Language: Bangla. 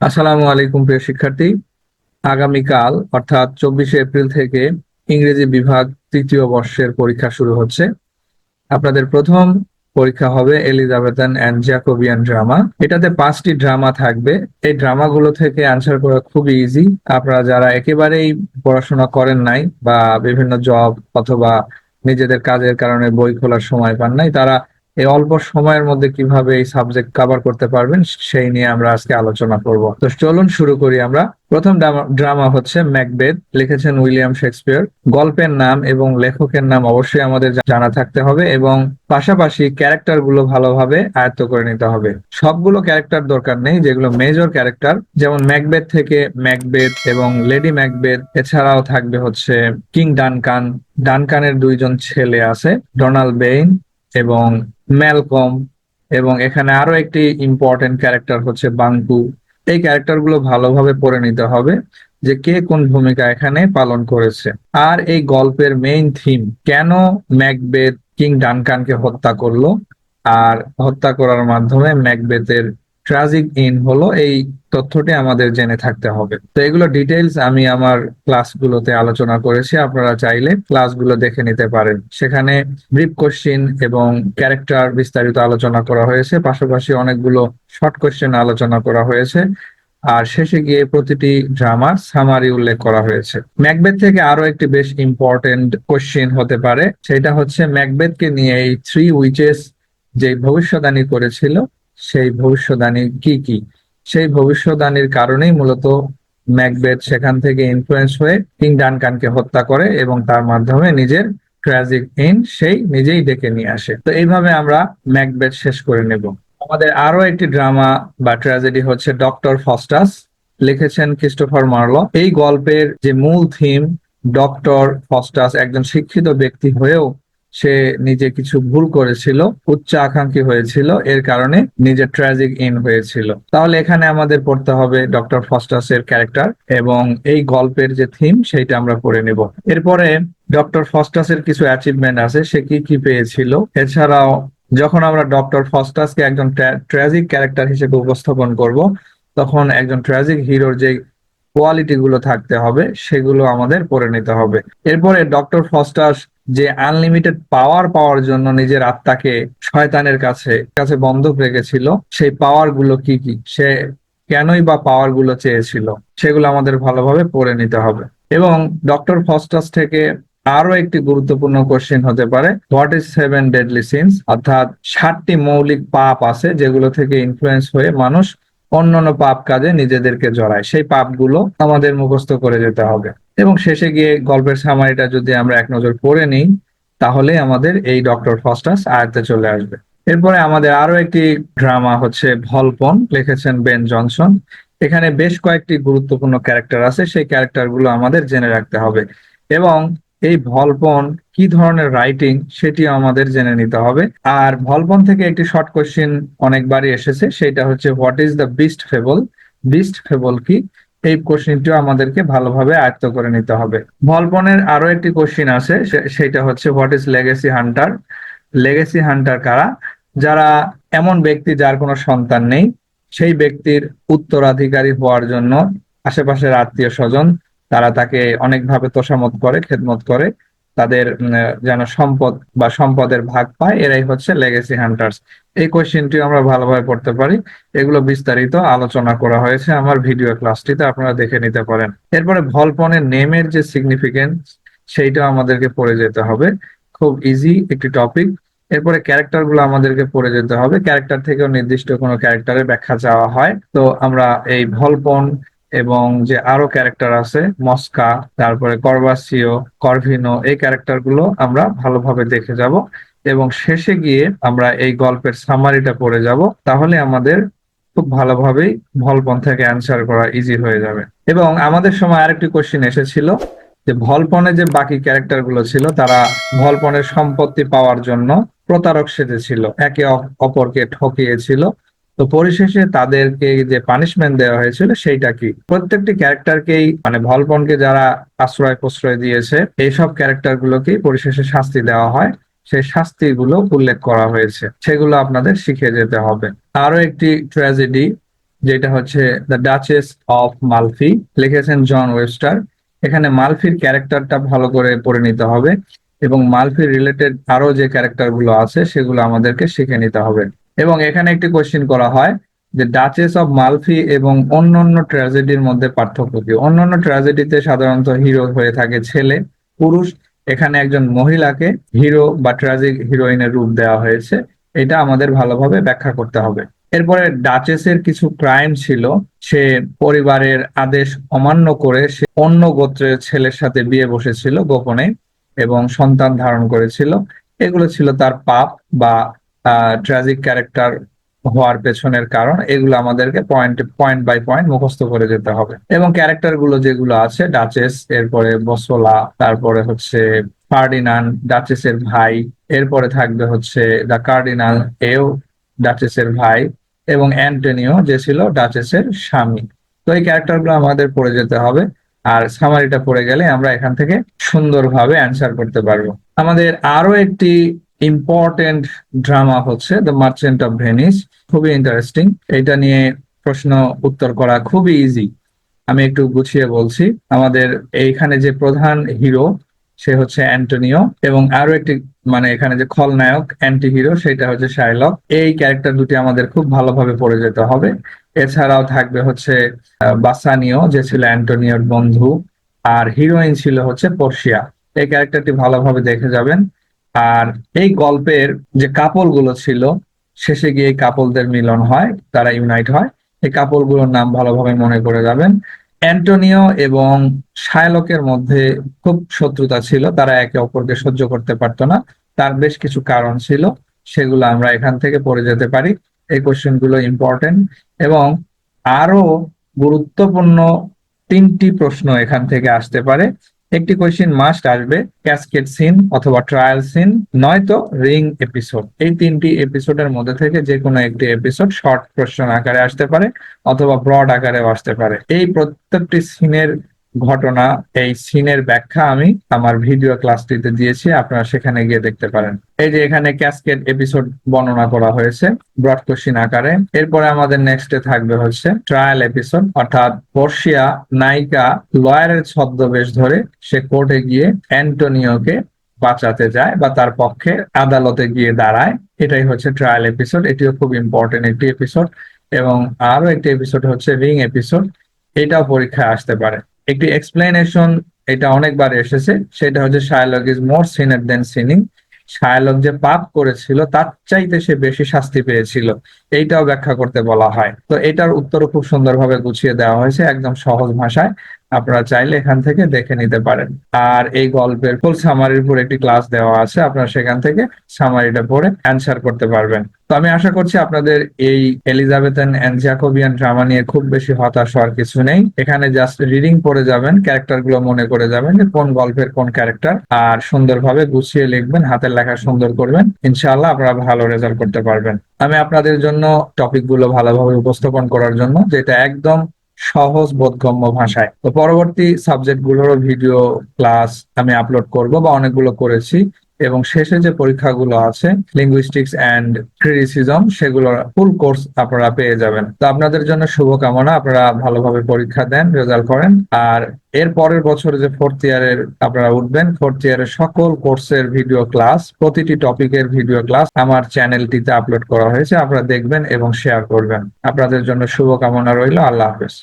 আসসালামু আলাইকুম, প্রিয় শিক্ষার্থী। আগামীকাল, অর্থাৎ চব্বিশে এপ্রিল থেকে ইংরেজি বিভাগ তৃতীয় বর্ষের পরীক্ষা শুরু হচ্ছে। আপনাদের প্রথম পরীক্ষা হবে এলিজাবেথান অ্যান্ড জ্যাকোবিয়ান ড্রামা। এটাতে পাঁচটি ড্রামা থাকবে। এই ড্রামাগুলো থেকে আনসার করা খুবই ইজি। আপনারা যারা একেবারেই পড়াশোনা করেন নাই বা বিভিন্ন জব অথবা নিজেদের কাজের কারণে বই খোলার সময় পান নাই, তারা এই অল্প সময়ের মধ্যে কীভাবে এই সাবজেক্ট কভার করতে পারবেন, সেই নিয়ে আমরা আজকে আলোচনা করব। তো চলুন শুরু করি আমরা। প্রথম ড্রামা হচ্ছে ম্যাকবেথ, লিখেছেন উইলিয়াম শেক্সপিয়ার। গল্পের নাম এবং লেখকের নাম অবশ্যই আমাদের জানা থাকতে হবে এবং পাশাপাশি ক্যারেক্টারগুলো ভালোভাবে আয়ত্ত করে নিতে হবে। সবগুলো ক্যারেক্টার দরকার নেই, যেগুলো মেজর ক্যারেক্টার যেমন ম্যাকবেথ থেকে ম্যাকবেথ এবং লেডি ম্যাকবেথ, এছাড়াও থাকবে হচ্ছে কিং ডানকান। ডানকানের দুইজন ছেলে আছে, ডোনাল্ড বেইন এবং ম্যালকম এবং এখানে আরও একটি ইম্পর্টেন্ট ক্যারেক্টার হচ্ছে বাংকু এই ক্যারেক্টারগুলো ভালোভাবে পড়ে নিতে হবে যে কে কোন ভূমিকা এখানে পালন করেছে। আর এই গল্পের মেইন থিম কেন ম্যাকবেদ কিং ডানকানকে হত্যা করল? আর হত্যা করার মাধ্যমে ম্যাকবেথের ট্রাজিক ইন হলো এই তথ্যটি আমাদের জেনে থাকতে হবে। তো এগুলো ডিটেলস আমি আমার ক্লাসগুলোতে আলোচনা করেছি, আপনারা চাইলে ক্লাসগুলো দেখে নিতে পারেন। সেখানে ব্রিফ কোশ্চিন এবং ক্যারেক্টার বিস্তারিত আলোচনা করা হয়েছে, পাশাপাশি অনেকগুলো শর্ট কোশ্চেন আলোচনা করা হয়েছে, আর শেষে গিয়ে প্রতিটি ড্রামার সামারি উল্লেখ করা হয়েছে। ম্যাকবেথ থেকে আরও একটি বেশ ইম্পর্টেন্ট কোশ্চেন হতে পারে, সেটা হচ্ছে ম্যাকবেথকে নিয়ে এই থ্রি উইচেস যে ভবিষ্যৎবাণী করেছিল, সেই ভবিষ্যৎবাণী কি কি? সেই ভবিষ্যৎবাণীর কারণেই মূলত ম্যাকবেথ সেখান থেকে ইনফ্লুয়েন্স হয়ে কিং ডানকানকে হত্যা করে এবং তার মাধ্যমে নিজের ট্র্যাজিক ইন সেই নিজেই ডেকে নিয়ে আসে। তো এইভাবে আমরা ম্যাকবেথ শেষ করে নেব। আমাদের আরও একটি ড্রামা বা ট্র্যাজেডি হচ্ছে ডক্টর ফস্টাস। লিখেছেন ক্রিস্টোফার মার্লো এই গল্পের যে মূল থিম ডক্টর ফস্টাস একজন শিক্ষিত ব্যক্তি হয়েও সে নিজে কিছু ভুল করেছিল, উচ্চ আকাঙ্ক্ষী হয়েছিল, এর কারণে নিজের ট্র্যাজিক ইন হয়েছিল। তাহলে এখানে আমাদের পড়তে হবে ডক্টর ফস্টাস এর ক্যারেক্টার এবং এই গল্পের যে থিম সেইটা আমরা পড়ে নেব। এরপরে ডক্টর ফস্টাস এর কিছু অ্যাচিভমেন্ট আছে, সে কি কি পেয়েছিল? এছাড়াও যখন আমরা ডক্টর ফস্টাসকে একজন ট্র্যাজিক ক্যারেক্টার হিসেবে উপস্থাপন করব, তখন একজন ট্র্যাজিক হিরোর যে কোয়ালিটি গুলো থাকতে হবে, সেগুলো আমাদের পড়ে নিতে হবে। এরপরে ডক্টর ফস্টাস যে আনলিমিটেড পাওয়ার পাওয়ার জন্য নিজের আত্মাকে শয়তানের কাছে কাছে বন্ধক রেখেছিল, সেই পাওয়ারগুলো কি কি? সে কেনই বা পাওয়ারগুলো চেয়েছিল? সেগুলো আমাদের ভালোভাবে পড়ে নিতে হবে। এবং ডক্টর ফস্টাস থেকে আরও একটি গুরুত্বপূর্ণ কোশ্চেন হতে পারে what is seven deadly sins অর্থাৎ ষাটটি মৌলিক পাপ আছে যেগুলো থেকে ইনফ্লুয়েন্স হয়ে মানুষ অন্যান্য পাপ কাজে নিজেদেরকে জড়ায়। সেই পাপগুলো আমাদের মুখস্থ করে যেতে হবে। এবং শেষে গিয়ে গল্পের সামারিটা যদি আমরা এক নজর পড়ে নিই, তাহলে আমাদের এই ডক্টর ফস্টাস আয়ত্তে চলে আসবে। এরপরে আমাদের আরও একটি ড্রামা হচ্ছে ভলপন, লিখেছেন বেন জনসন। এখানে বেশ কয়েকটি গুরুত্বপূর্ণ ক্যারেক্টার আছে, সেই ক্যারেক্টারগুলো আমাদের জেনে রাখতে হবে। এবং এই ভলপন কি ধরনের রাইটিং সেটিও আমাদের জেনে নিতে হবে। আর ভলপন থেকে একটি শর্ট কোশ্চিন অনেকবারই এসেছে, সেটা হচ্ছে what is the beast fable beast fable কি? এই কোশ্চিনটিও আমাদেরকে ভালোভাবে আয়ত্ত করে নিতে হবে। ভলপনের আরও একটি কোশ্চিন আছে সেটা হচ্ছে what is legacy hunter legacy hunter কারা? যারা এমন ব্যক্তি যার কোনো সন্তান নেই, সেই ব্যক্তির উত্তরাধিকারী হওয়ার জন্য আশেপাশের আত্মীয় স্বজন, তারা তাকে অনেকভাবে তোষামত করে খেদমত করে। তাদের যেন সম্পদ বা সম্পদের ভাগ পায়, এরাই হচ্ছে লেগেসি হান্টার্স এই কোয়েশ্চেনটি আমরা ভালোভাবে পড়তে পারি। এগুলো বিস্তারিত আলোচনা করা হয়েছে আমার ভিডিও ক্লাসটিতে আপনারা দেখে নিতে পারেন। এরপরে ভলপনের নেমের যে সিগনিফিকেন্স সেইটা আমাদেরকে পড়ে যেতে হবে। খুব ইজি একটি টপিক এরপরে ক্যারেক্টারগুলো আমাদেরকে পড়ে যেতে হবে। ক্যারেক্টার থেকেও নির্দিষ্ট কোনো ক্যারেক্টারের ব্যাখ্যা চাওয়া হয়। তো আমরা এই ভলপন এবং যে আরও ক্যারেক্টার আছে মস্কা তারপরে করবাসিও করভিনো এই ক্যারেক্টারগুলো আমরা ভালোভাবে দেখে যাব। এবং শেষে গিয়ে আমরা এই গল্পের সামারিটা পড়ে যাব। তাহলে আমাদের খুব ভালোভাবেই ভলপন থেকে অ্যান্সার করা ইজি হয়ে যাবে। এবং আমাদের সময় আরেকটি কোশ্চিন এসেছিল, যে ভলপনে যে বাকি ক্যারেক্টারগুলো ছিল, তারা ভলপনের সম্পত্তি পাওয়ার জন্য প্রতারক সেজেছিল, একে অপরকে ঠকিয়েছিল। তো পরিশেষে তাদেরকে যে পানিশমেন্ট দেওয়া হয়েছিল সেইটা কি? প্রত্যেকটি ক্যারেক্টারকেই মানে ভলপনকে যারা আশ্রয় প্রশ্রয় দিয়েছে, এইসব ক্যারেক্টার গুলোকেই পরিশেষে শাস্তি দেওয়া হয়। সেই শাস্তিগুলো উল্লেখ করা হয়েছে। সেগুলো আপনাদের শিখে যেতে হবে। আরও একটি ট্র্যাজেডি যেটা হচ্ছে দ্য ডাচেস অফ মালফি লিখেছেন জন ওয়েস্টার এখানে মালফির ক্যারেক্টারটা ভালো করে পড়ে নিতে হবে এবং মালফি রিলেটেড আরও যে ক্যারেক্টারগুলো আছে, সেগুলো আমাদেরকে শিখে নিতে হবে। এবং এখানে একটি কোশ্চেন করা হয় যে ডাচেস অফ মালফি এবং অন্যান্য ট্র্যাজেডির মধ্যে পার্থক্য কি? অন্যান্য ট্র্যাজেডিতে সাধারণত হিরো হয়ে থাকে ছেলে, পুরুষ। এখানে একজন মহিলাকে হিরো বা ট্র্যাজিক হিরোইনের রূপ দেওয়া হয়েছে। এটা আমাদের ভালোভাবে ব্যাখ্যা করতে হবে। এরপরে ডাচেসের কিছু ক্রাইম ছিল। সে পরিবারের আদেশ অমান্য করে সে অন্য গোত্রের ছেলের সাথে বিয়ে বসেছিল গোপনে এবং সন্তান ধারণ করেছিল। এগুলো ছিল তার পাপ বা ট্র্যাজিক ক্যারেক্টার হওয়ার পেছনের কারণ, এগুলো আমাদেরকে পয়েন্ট পয়েন্ট বাই পয়েন্ট মুখস্থ করে যেতে হবে। এবং ক্যারেক্টারগুলো যেগুলো আছে ডাচেস এরপরে বসোলা তারপরে হচ্ছে ফার্ডিনান ডাচেসের ভাই, এরপরে থাকবে হচ্ছে দ্য কার্ডিনাল এও ডাচেসের ভাই, এবং অ্যান্টনিও যে ছিল ডাচেসের স্বামী। তো এই ক্যারেক্টারগুলো আমাদের পড়ে যেতে হবে, আর সামারিটা পড়ে গেলে আমরা এখান থেকে সুন্দরভাবে অ্যান্সার করতে পারব। আমাদের আরও একটি ইম্পর্টেন্ট ড্রামা হচ্ছে দ্য মার্চেন্ট অফ ভেনিস খুবই ইন্টারেস্টিং এটা নিয়ে প্রশ্ন উত্তর করা খুবই ইজি আমি একটু গুছিয়ে বলছি। আমাদের এইখানে যে প্রধান হিরো সে হচ্ছে অ্যান্টোনিও এবং আরও একটি মানে এখানে যে খলনায়ক অ্যান্টি হিরো সেটা হচ্ছে শাইলক এই ক্যারেক্টার দুটি আমাদের খুব ভালোভাবে পড়ে যেতে হবে। এছাড়াও থাকবে হচ্ছে বাসানিও যে ছিল অ্যান্টোনিওর বন্ধু, আর হিরোইন ছিল হচ্ছে পর্শিয়া এই ক্যারেক্টারটি ভালোভাবে দেখে যাবেন। আর এই গল্পের যে কাপলগুলো ছিল, শেষে গিয়ে কাপলদের মিলন হয়, তারা ইউনাইট হয়। এই কাপলগুলোর নাম ভালোভাবে মনে করে যাবেন। অ্যান্টোনিও এবং শায়লকের মধ্যে খুব শত্রুতা ছিল, তারা একে অপরকে সহ্য করতে পারতো না। তার বেশ কিছু কারণ ছিল, সেগুলো আমরা এখান থেকে পড়ে যেতে পারি। এই কোশ্চেনগুলো ইম্পর্টেন্ট এবং আরও গুরুত্বপূর্ণ তিনটি প্রশ্ন এখান থেকে আসতে পারে। একটি কোয়েশ্চেন মাস্ট আসবে ক্যাসকেট সিন অথবা ট্রায়াল সিন নয়তো রিং এপিসোড এই তিনটি এপিসোডের মধ্যে থেকে যে কোনো একটি এপিসোড শর্ট কোয়েশ্চেন আকারে আসতে পারে অথবা ব্রড আকারেও আসতে পারে। এই প্রত্যেকটি সিনের ঘটনা, এই সিনের ব্যাখ্যা আমি আমার ভিডিও ক্লাসটিতে দিয়েছি, আপনারা সেখানে গিয়ে দেখতে পারেন। এই যে এখানে ক্যাসকেট এপিসোড বর্ণনা করা হয়েছে ব্রড আকারে এরপরে আমাদের নেক্সটে থাকবে হচ্ছে ট্রায়াল এপিসোড অর্থাৎ পর্ষিয়া নায়িকা লয়ারের ছদ্মবেশ ধরে সে কোর্টে গিয়ে অ্যান্টোনিওকে বাঁচাতে যায় বা তার পক্ষে আদালতে গিয়ে দাঁড়ায়। এটাই হচ্ছে ট্রায়াল এপিসোড এটিও খুব ইম্পর্টেন্ট একটি এপিসোড এবং আরও একটি এপিসোড হচ্ছে রিং এপিসোড এটাও পরীক্ষায় আসতে পারে। একটি এক্সপ্লেনেশন এটা অনেকবার এসেছে, সেটা হচ্ছে শায়লক is more sinner then seeing শায়লক যে পাপ করেছিল, তার চাইতে সে বেশি শাস্তি পেয়েছিল। এইটাও ব্যাখ্যা করতে বলা হয়। তো এটার উত্তর খুব সুন্দরভাবে গুছিয়ে দেওয়া হয়েছে একদম সহজ ভাষায়। আপনারা চাইলে এখান থেকে দেখে নিতে পারেন। আর এই গল্পের ফুল সামারির উপর একটি ক্লাস দেওয়া আছে, আপনারা সেখান থেকে সামারিটা পড়ে অ্যান্সার করতে পারবেন। তো আমি আশা করছি আপনাদের এই এলিজাবেথন অ্যান্ড জ্যাকোবিয়ান ড্রামা নিয়ে খুব বেশি হতাশ হওয়ার কিছু নেই। এখানে জাস্ট রিডিং পড়ে যাবেন ক্যারেক্টারগুলো মনে করে যাবেন যে কোন গল্পের কোন ক্যারেক্টার আর সুন্দরভাবে গুছিয়ে লিখবেন, হাতের লেখা সুন্দর করবেন, ইনশাআল্লাহ আপনারা ভালো রেজাল্ট করতে পারবেন। আমি আপনাদের জন্য টপিকগুলো ভালোভাবে উপস্থাপন করার জন্য, যেটা একদম সহজ বোধগম্য ভাষায়। তো পরবর্তী সাবজেক্ট গুলোরও ভিডিও ক্লাস আমি আপলোড করব বা অনেকগুলো করেছি। এবং শেষে যে পরীক্ষাগুলো আছে লিঙ্গুইস্টিক্স অ্যান্ড ক্রিটিসিজম সেগুলোর ফুল কোর্স আপনারা পেয়ে যাবেন। তো আপনাদের জন্য শুভকামনা, আপনারা ভালোভাবে পরীক্ষা দেন রেজাল্ট করেন। আর এর পরের বছর যে ফোর্থ ইয়ারের আপনারা উঠবেন ফোর্থ ইয়ারের সকল কোর্সের ভিডিও ক্লাস প্রতিটি টপিকের ভিডিও ক্লাস আমার চ্যানেলটিতে আপলোড করা হয়েছে, আপনারা দেখবেন এবং শেয়ার করবেন। আপনাদের জন্য শুভকামনা রইল, আল্লাহ হাফেজ।